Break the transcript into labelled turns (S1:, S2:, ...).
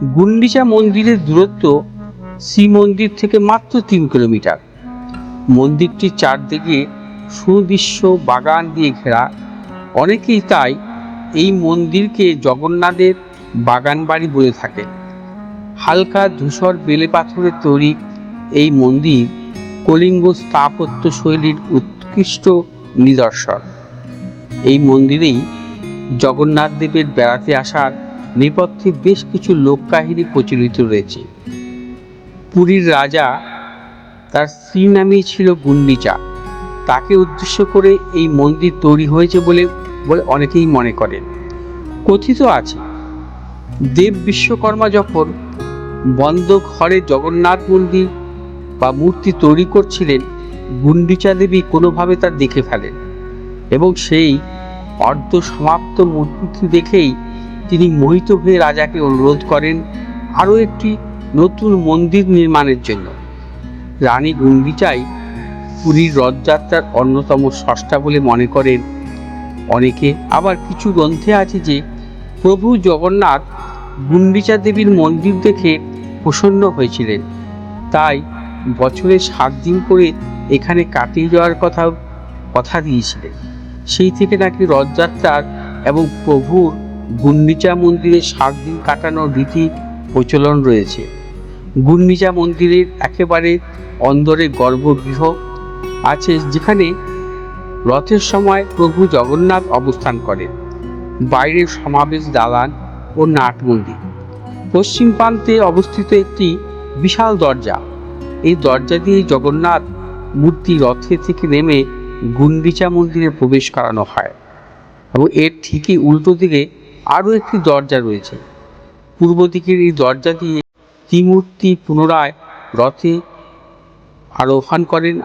S1: গুন্ডিচা মন্দিরের দূরত্ব শ্রী মন্দির থেকে মাত্র তিন কিলোমিটার। মন্দিরটির চারদিকে সুদৃশ্য বাগান দিয়ে ঘেরা। অনেকেই তাই এই মন্দিরকে জগন্নাথের বাগান বাড়ি বলে থাকে। হালকা ধূসর বেলে পাথরের তৈরি এই মন্দির কলিঙ্গ স্থাপত্য শৈলীর উৎকৃষ্ট নিদর্শন। এই মন্দিরেই জগন্নাথ দেবের বেড়াতে আসার নেপথ্যে বেশ কিছু লোককাহিনী প্রচলিত রয়েছে। পুরীর রাজা তার স্ত্রী নামেই ছিল গুন্ডিচা। তাকে উদ্দেশ্য করে এই মন্দির তৈরি হয়েছে বলে বলে অনেকেই মনে করেন। কথিত আছে, দেব বিশ্বকর্মা যখন বন্ধ ঘরে জগন্নাথ মন্দির বা মূর্তি তৈরি করছিলেন, গুন্ডিচা দেবী কোনোভাবে তার দেখে ফেলেন এবং সেই অর্ধ সমাপ্ত মূর্তি দেখেই তিনি মোহিত হয়ে রাজাকে অনুরোধ করেন আরও একটি নতুন মন্দির নির্মাণের জন্য। রানী গুন্ডিচাই পুরীর রথযাত্রার অন্যতম স্রষ্টা বলে মনে করেন। অনেকে আবার কিছু গ্রন্থে আছে যে প্রভু জগন্নাথ গুন্ডিচা দেবীর মন্দির দেখে প্রসন্ন হয়েছিলেন। তাই বছরে সাত দিন করে এখানে কাটিয়ে যাওয়ার কথা কথা দিয়েছিলেন। সেই থেকে নাকি রথযাত্রার এবং প্রভুর গুন্ডিচা মন্দিরে সাত দিন কাটানোর রীতি প্রচলন রয়েছে। গুন্ডিচা মন্দিরের একেবারে অন্দরে গর্ভগৃহ আছে যেখানে রথের সময় প্রভু জগন্নাথ অবস্থান করেন। বাইরের সমাবেশ দালান ও নাট মন্দির। পশ্চিম প্রান্তে অবস্থিত একটি বিশাল দরজা। এই দরজা দিয়ে জগন্নাথ মূর্তি রথে থেকে নেমে গুন্ডিচা মন্দিরে প্রবেশ করানো হয়। এবং এর ঠিকই উল্টো দিকে আরও একটি দরজা রয়েছে। পূর্ব দিকের এই দরজা দিয়ে ত্রিমূর্তি পুনরায় রথে আরোহণ করেন।